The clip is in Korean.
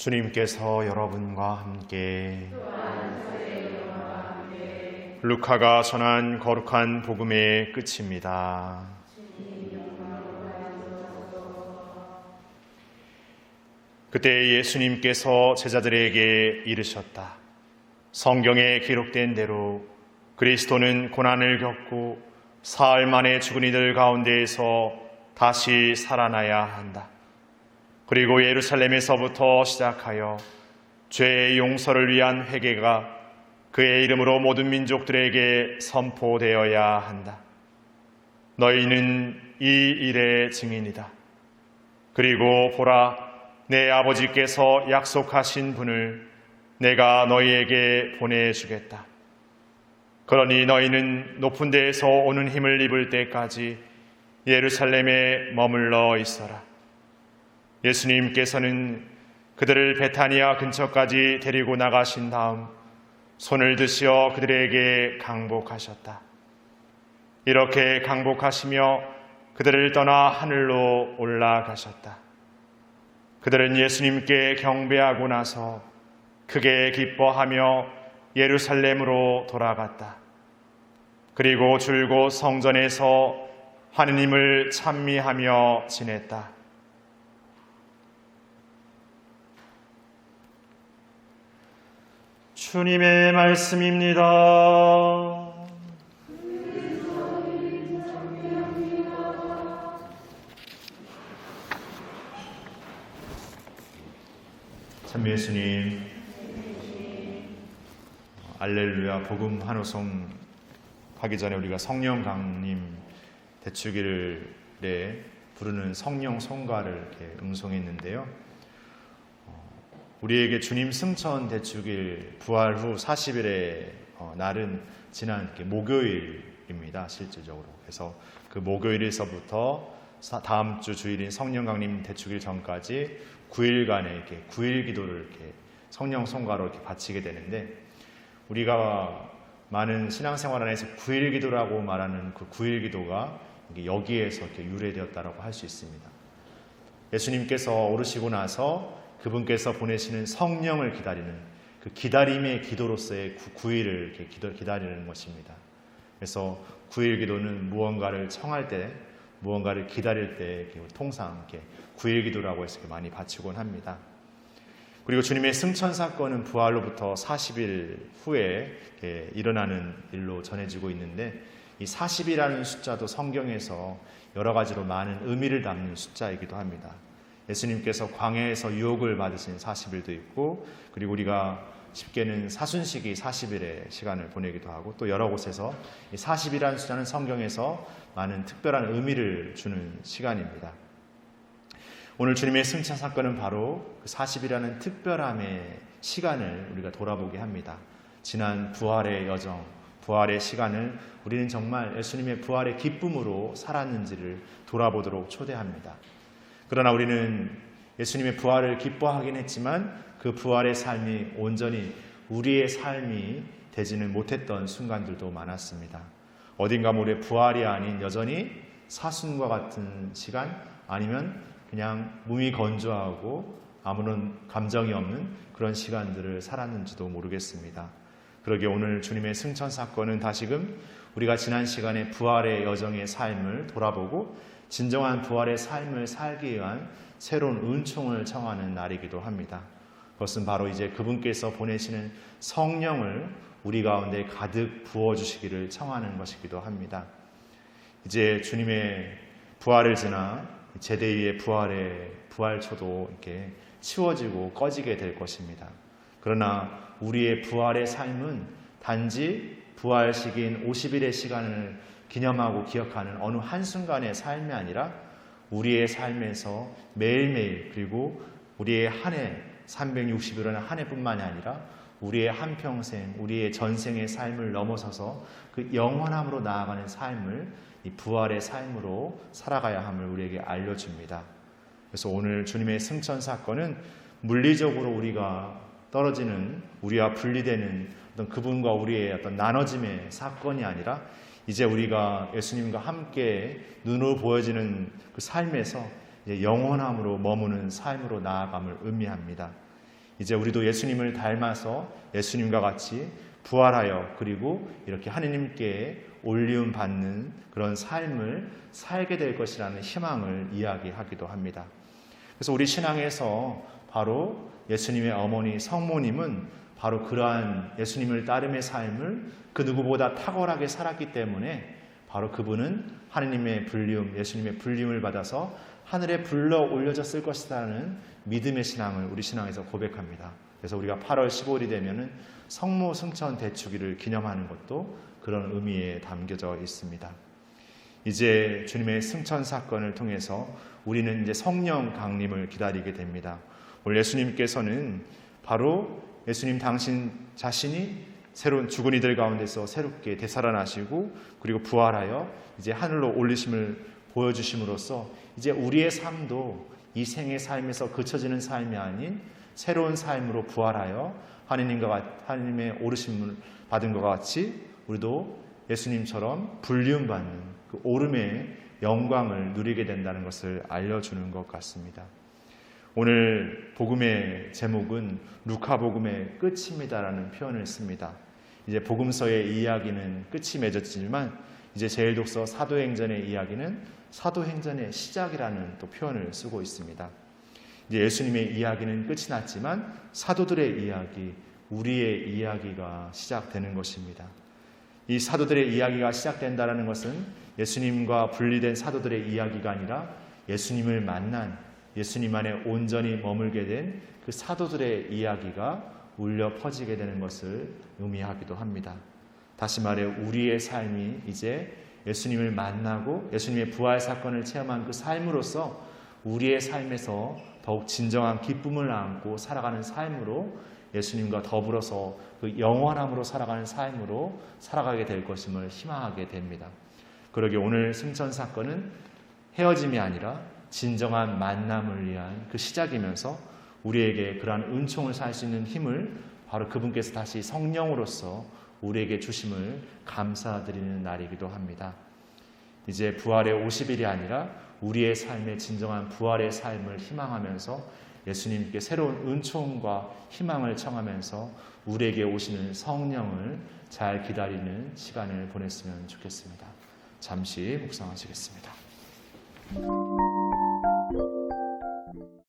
주님께서 여러분과 함께 루카가 전한 거룩한 복음의 끝입니다. 그때 예수님께서 제자들에게 이르셨다. 성경에 기록된 대로 그리스도는 고난을 겪고 사흘 만에 죽은 이들 가운데에서 다시 살아나야 한다. 그리고 예루살렘에서부터 시작하여 죄의 용서를 위한 회개가 그의 이름으로 모든 민족들에게 선포되어야 한다. 너희는 이 일의 증인이다. 그리고 보라, 내 아버지께서 약속하신 분을 내가 너희에게 보내주겠다. 그러니 너희는 높은 데에서 오는 힘을 입을 때까지 예루살렘에 머물러 있어라. 예수님께서는 그들을 베타니아 근처까지 데리고 나가신 다음 손을 드시어 그들에게 강복하셨다. 이렇게 강복하시며 그들을 떠나 하늘로 올라가셨다. 그들은 예수님께 경배하고 나서 크게 기뻐하며 예루살렘으로 돌아갔다. 그리고 줄곧 성전에서 하느님을 찬미하며 지냈다. 주님의 말씀입니다. 참 예수님, 알렐루야 복음 한호성 하기 전에 우리가 성령 강림 대축일에 부르는 성령 성가를 이렇게 음송했는데요. 어, 우리에게 주님 승천 대축일 부활 후 40일의 어, 날은 지난 목요일입니다. 실질적으로. 그래서 그 목요일에서부터 다음 주 주일인 성령 강림 대축일 전까지 9일간의 이렇게 9일 기도를 이렇게 성령 성가로 이렇게 바치게 되는데 우리가 많은 신앙생활 안에서 9일 기도라고 말하는 그 9일 기도가 여기에서 이렇게 유래되었다라고 할 수 있습니다. 예수님께서 오르시고 나서 그분께서 보내시는 성령을 기다리는 그 기다림의 기도로서의 9일을 이렇게 기도, 기다리는 것입니다. 그래서 9일 기도는 무언가를 청할 때, 무언가를 기다릴 때 통상 이렇게 9일 기도라고 해서 많이 바치곤 합니다. 그리고 주님의 승천 사건은 부활로부터 40일 후에 일어나는 일로 전해지고 있는데 이 40이라는 숫자도 성경에서 여러 가지로 많은 의미를 담는 숫자이기도 합니다. 예수님께서 광야에서 유혹을 받으신 40일도 있고 그리고 우리가 쉽게는 사순식이 40일의 시간을 보내기도 하고 또 여러 곳에서 이 40이라는 숫자는 성경에서 많은 특별한 의미를 주는 시간입니다. 오늘 주님의 승천 사건은 바로 그 40이라는 특별함의 시간을 우리가 돌아보게 합니다. 지난 부활의 여정, 부활의 시간을 우리는 정말 예수님의 부활의 기쁨으로 살았는지를 돌아보도록 초대합니다. 그러나 우리는 예수님의 부활을 기뻐하긴 했지만 그 부활의 삶이 온전히 우리의 삶이 되지는 못했던 순간들도 많았습니다. 어딘가 우리의 부활이 아닌 여전히 사순과 같은 시간 아니면 그냥 몸이 건조하고 아무런 감정이 없는 그런 시간들을 살았는지도 모르겠습니다. 그러게 오늘 주님의 승천 사건은 다시금 우리가 지난 시간에 부활의 여정의 삶을 돌아보고 진정한 부활의 삶을 살기 위한 새로운 은총을 청하는 날이기도 합니다. 그것은 바로 이제 그분께서 보내시는 성령을 우리 가운데 가득 부어주시기를 청하는 것이기도 합니다. 이제 주님의 부활을 지나 제대위의 부활의 부활초도 이렇게 치워지고 꺼지게 될 것입니다. 그러나 우리의 부활의 삶은 단지 부활 시기인 50일의 시간을 기념하고 기억하는 어느 한순간의 삶이 아니라 우리의 삶에서 매일매일 그리고 우리의 한 해, 360일은 한 해뿐만이 아니라 우리의 한평생, 우리의 전생의 삶을 넘어서서 그 영원함으로 나아가는 삶을 이 부활의 삶으로 살아가야 함을 우리에게 알려줍니다. 그래서 오늘 주님의 승천 사건은 물리적으로 우리가 떨어지는 우리와 분리되는 어떤 그분과 우리의 어떤 나눠짐의 사건이 아니라 이제 우리가 예수님과 함께 눈으로 보여지는 그 삶에서 영원함으로 머무는 삶으로 나아감을 의미합니다. 이제 우리도 예수님을 닮아서 예수님과 같이 부활하여 그리고 이렇게 하느님께 올리움 받는 그런 삶을 살게 될 것이라는 희망을 이야기하기도 합니다. 그래서 우리 신앙에서 바로 예수님의 어머니 성모님은 바로 그러한 예수님을 따름의 삶을 그 누구보다 탁월하게 살았기 때문에 바로 그분은 하느님의 불리움, 예수님의 불리움을 받아서 하늘에 불러 올려졌을 것이라는 믿음의 신앙을 우리 신앙에서 고백합니다. 그래서 우리가 8월 15일이 되면은 성모 승천 대축일을 기념하는 것도 그런 의미에 담겨져 있습니다. 이제 주님의 승천 사건을 통해서 우리는 이제 성령 강림을 기다리게 됩니다. 오늘 예수님께서는 바로 예수님 당신 자신이 새로운 죽은 이들 가운데서 새롭게 되살아나시고 그리고 부활하여 이제 하늘로 올리심을 보여주심으로써 이제 우리의 삶도 이 생의 삶에서 그쳐지는 삶이 아닌 새로운 삶으로 부활하여 하느님과 같- 하느님의 오르심을 받은 것 같이 우리도 예수님처럼 불리움 받는 그 오름의 영광을 누리게 된다는 것을 알려주는 것 같습니다. 오늘 복음의 제목은 루카 복음의 끝입니다라는 표현을 씁니다. 이제 복음서의 이야기는 끝이 맺어지지만 이제 제일독서 사도행전의 이야기는 사도행전의 시작이라는 또 표현을 쓰고 있습니다. 이제 예수님의 이야기는 끝이 났지만 사도들의 이야기, 우리의 이야기가 시작되는 것입니다. 이 사도들의 이야기가 시작된다라는 것은 예수님과 분리된 사도들의 이야기가 아니라 예수님을 만난 예수님 안에 온전히 머물게 된 그 사도들의 이야기가 울려 퍼지게 되는 것을 의미하기도 합니다. 다시 말해 우리의 삶이 이제 예수님을 만나고 예수님의 부활 사건을 체험한 그 삶으로서 우리의 삶에서 더욱 진정한 기쁨을 안고 살아가는 삶으로 예수님과 더불어서 그 영원함으로 살아가는 삶으로 살아가게 될 것임을 희망하게 됩니다. 그러게 오늘 승천 사건은 헤어짐이 아니라 진정한 만남을 위한 그 시작이면서 우리에게 그러한 은총을 살 수 있는 힘을 바로 그분께서 다시 성령으로서 우리에게 주심을 감사드리는 날이기도 합니다. 이제 부활의 50일이 아니라 우리의 삶의 진정한 부활의 삶을 희망하면서 예수님께 새로운 은총과 희망을 청하면서 우리에게 오시는 성령을 잘 기다리는 시간을 보냈으면 좋겠습니다. 잠시 묵상하시겠습니다. 감사합니다.